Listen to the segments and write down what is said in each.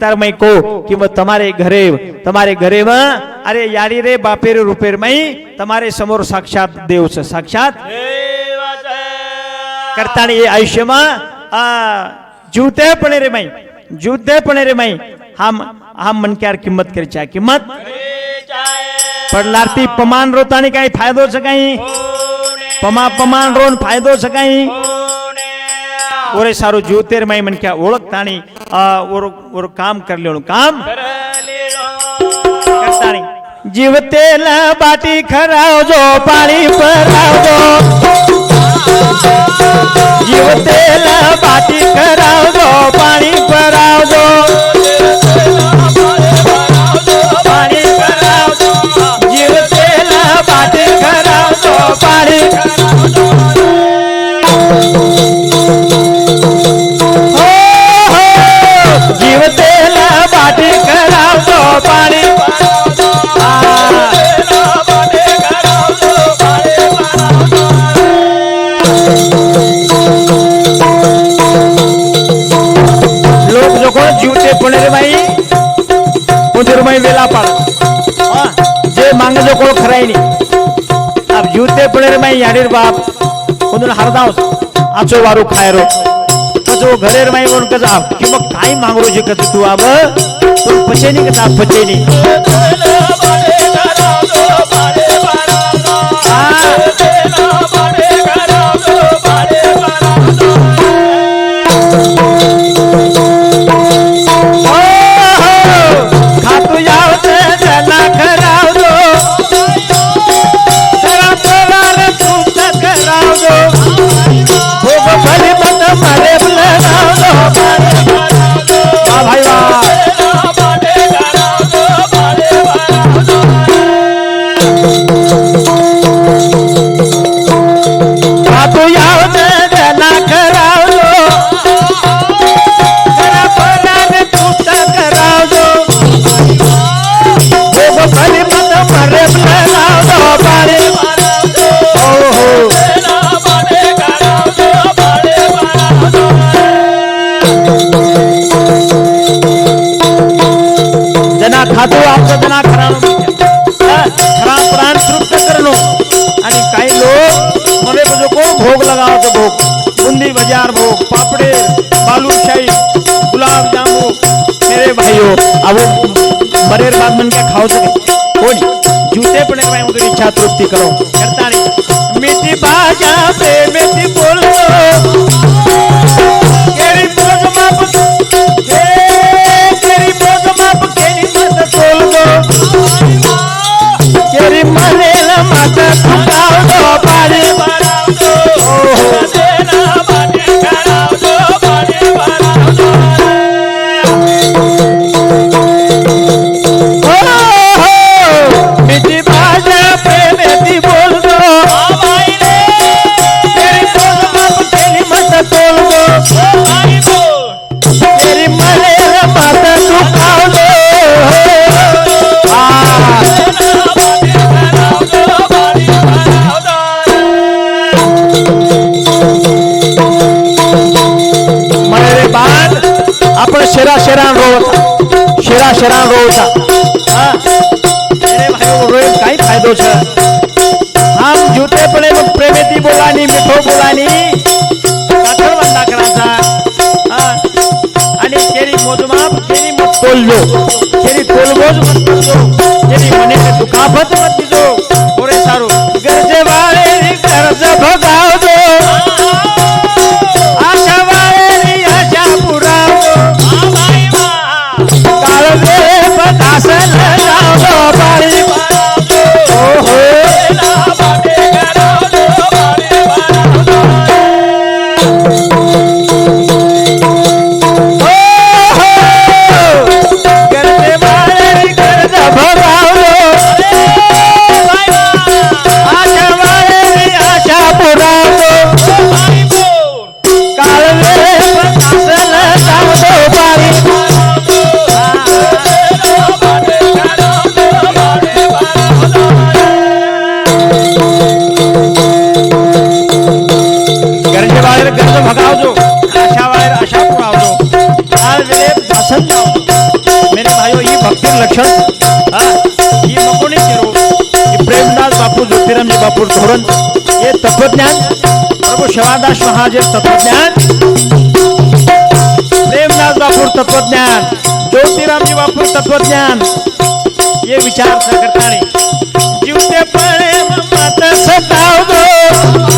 તારમય કહો કે બ તમારે ઘરે તમારે ઘરેમાં અરે યારી રે બાપેર રૂપેરમય તમારે સમોર સાક્ષાત દેવ છે સાક્ષાત કરતાની એ આયુષ્યમાં આ જીવતે પણ રે મય જીવતે પણ રે મય હામ હામ મન ક્યાર કિંમત કરી છે આ કિંમત પણ લારતી પમાન રોતાની કઈ ફાયદો છે કઈ પમા પમાન રો ને ફાયદો છે કઈ ઓરે સારું જીવતેર મય મન ક્યાં ઓળખતાની ஒரு ஒரு காம் கர் லேணும் காம் જીવ તેલ બાટી ખરાવજો પાણી ભરાવજો જીવ તેલ બાટી ખરાવજો પાણી ભરાવજો बाई वेला पाड हा, जे मांग जो कोण खराय नी अब जीवते पुणे रे बाई याडीर बाप उधर हरदाव आचो वारू खाय रो। कजो घरे रे बाई कोण कजा कि मग काय मांगरो जे कज तू आब? तू पचे नी कदा અને કઈ લોક મને બધો કોણ ભોગ લગાવે भोग। बुंदी બુંદી भोग, पापडे પાપડે બાલુશાહી ગુલાબ જામુ मेरे हो अब बड़े बाद मन क्या खाओ सके? कोई जूते पड़े मैं उधर इच्छा तृप्ति करो। करता नहीं। मिट्टी बाजा प्रेम शेरा शेरान रोवता शेरा शेरान रोवता हा? अरे भाई रोईन काय फायदो छ. हम जूते पडे तो प्रेमेती बोलानी मिठो बोलानी. काठळ बंदा करायचा हा? आणि केरी मोजमाप तेरी मत तोललो तेरी तोलबोज मत तोललो केरी मने दुखापत मत ज्योतिराम धोरण हे तत्वज्ञान. प्रभू शिवादास महाराज हे तत्वज्ञान. प्रेमदास बापूर तत्वज्ञान. ज्योतिरामजी बापूर तत्वज्ञान. हे विचार करता जीवते पण मत सतावतो.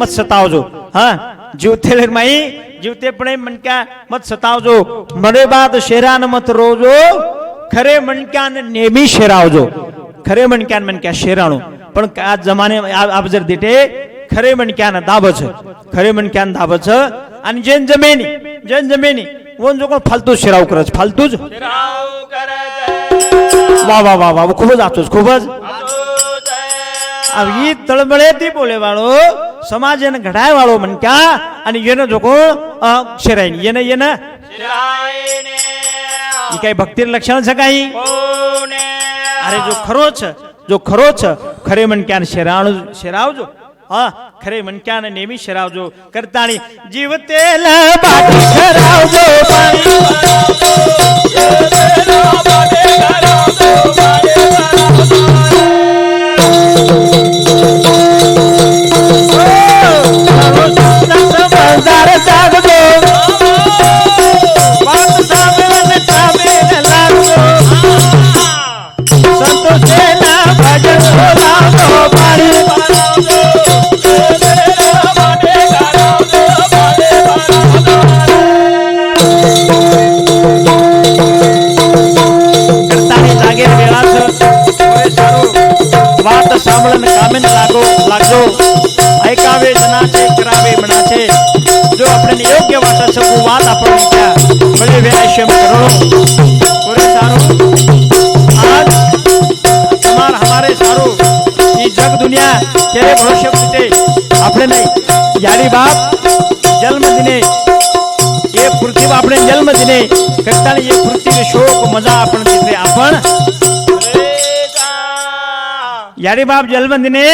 मत सतावजो हा? जीवते माई जीवतेपणे मणक्या मत सतावजो। मरे बाद शेरान मत रोजो खरे मणक्यान नेहमी शेरावजो। खरे मणक्यान मणक्या शेराणो। पण का जमाने आप जर देते खरे मणक्यान दाबच खरे मणक्यान दाबच आणि जेन जमेनी जेन जमेनी वोन जो कोण फालतू शेराव करच फालतूच? वा वा वा वा खूपच आतोच खूपच. अब ई तळमळे बोले वाळो સમાજ એને ઘડાય વાળો મન ક્યાં અને એને જોકો શેરાય એને એને એ કઈ ભક્તિ લક્ષણ છે કઈ અરે જો ખરો છે જો ખરો છે ખરે મન ક્યાં શેરાણું શેરાવજો હા ખરે મન ક્યાં નેમી શેરાવજો કરતાણી જીવ તેલ બાટી શેરાવજો લાગજો એકાવે જના છે કરાવે મણા છે. જો આપણે યોગ્ય વાટા છકું વાત આપણને ત્યાં ભલે વ્યાશ્યમ કરોડો કોરે. સારું. આજ તમાર હમારે સારું એ જગ દુનિયા તેરે ભવિષ્ય રીતે આપણે નહીં. યારી બાપ જન્મદિને એ પૃથ્વી આપણે જન્મદિને કરતા એ પૃથ્વી શોક મજા આપણને આપણ યારી બાપ જન્મદિને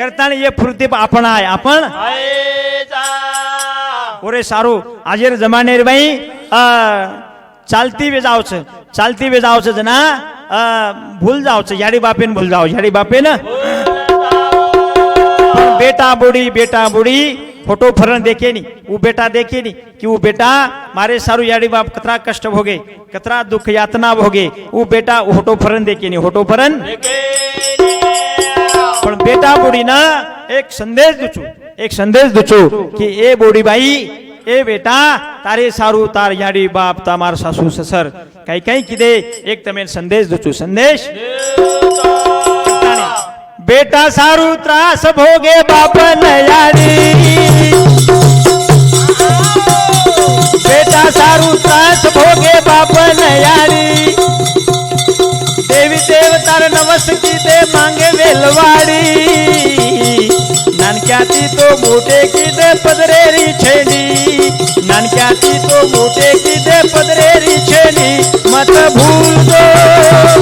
કરતા એ ફૂર્તિ આપણાય આપણ ઓરે સારું આજે જમાને ભાઈ ચાલતી વેજ આવશે ચાલતી વેજ આવશે જના ભૂલ જાવ છે યાડી બાપે ને ભૂલ જાવ યાડી બાપે ને બેટા બુડી બેટા બુડી ખોટો ફરણ દેખે નહીં હું બેટા દેખે નહીં કે હું બેટા મારે સારું યાડી બાપ કતરા કષ્ટ ભોગે કતરા દુઃખ યાતના ભોગે હું બેટા હોટો ફરણ દેખે નહીં હોટો ફરણ દેખે બેટા બોડીના એક સંદેશ દઉં છું એક સંદેશ દઉં છું કે એ બોડીબાઈ એ બેટા તારે સારું તાર યાડી બાપ તમાર સાસુ સસર કઈ કઈ કીધે એક તમે સંદેશ દઉં છું સંદેશ બેટા સારું ત્રાસ ભોગે બાપ નયાડી બેટા સારું ત્રાસ ભોગે બાપ નયાડી દેવી नवसती दे मांगे वेलवाडी। नानक्याती तो मोटे की दे पदरेरी छेडी नानक्याती तो मोटे की दे पदरेरी छेडी मत भूल दो,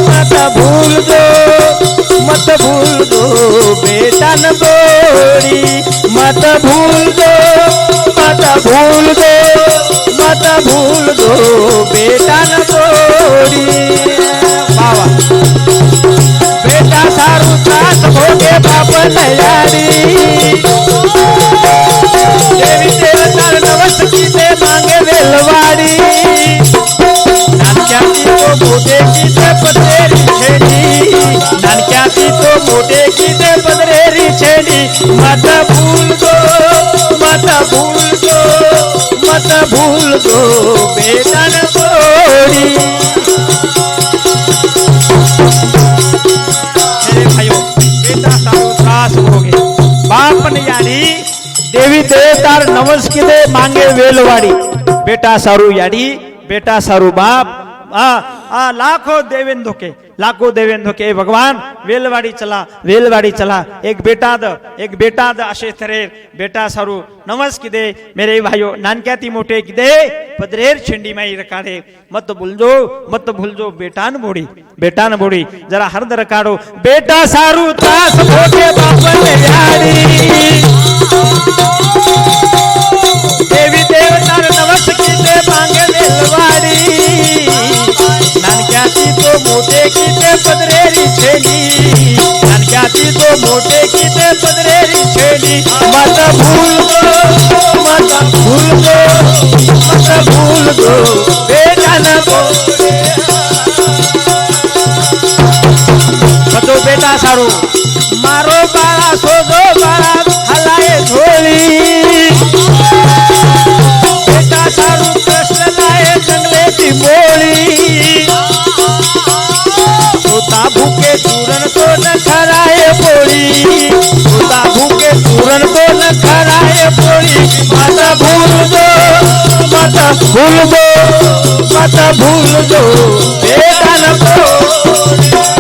मत भूल दो, मत भूल दो, बेटा न गोरी मत भूल दो, मत भूल दो, मत भूल दो, बेटा न गोरी बाबा સારું ત્રાસ ભોગે બાપ નયાડી દેવી દેવતા નવસ કીધે માંગે વેલવાડી નાનક્યાથી તો મોટે કીધે પદરેરી છેડી નાનક્યાથી તો મોટે કીધે પદરેરી છેડી મત ભૂલજો મત ભૂલજો મત ભૂલજો બેટા ન બોડી नमस्किले मांगे वेलवाडी. बेटा सारू याडी बेटा सारू बाप. आ आ लाखो देवेन धोके लाखो देवेन धोके भगवान वेलवाडी चला वेलवाडी चला. एक बेटा द एक बेटा द असे थरे. बेटा सारू नमस किदे मेरे भाईओ नानक्याती मोठे किदे? पदरेर छेंडी माई रकाडे मत भूलजो मत भूलजो बेटान बोडी बेटान बोडी जरा हर्द रकाडो बेटा सारू तास मोठे बापन याडी. बेटा न बोले બધો બેટા સારું મારો બાળા શોધો બાળા હલાય ઢોળી બેટા સારું કૃષ્ણ લાય જંગલેથી મોળી સોતા ભૂકે ચૂરણ તો ન ખરાય પોળી સોતા ભૂકે ચૂરણ તો ન ખરાય પોળી મત ભૂલજો भूल दो मत भूल दो बेदन को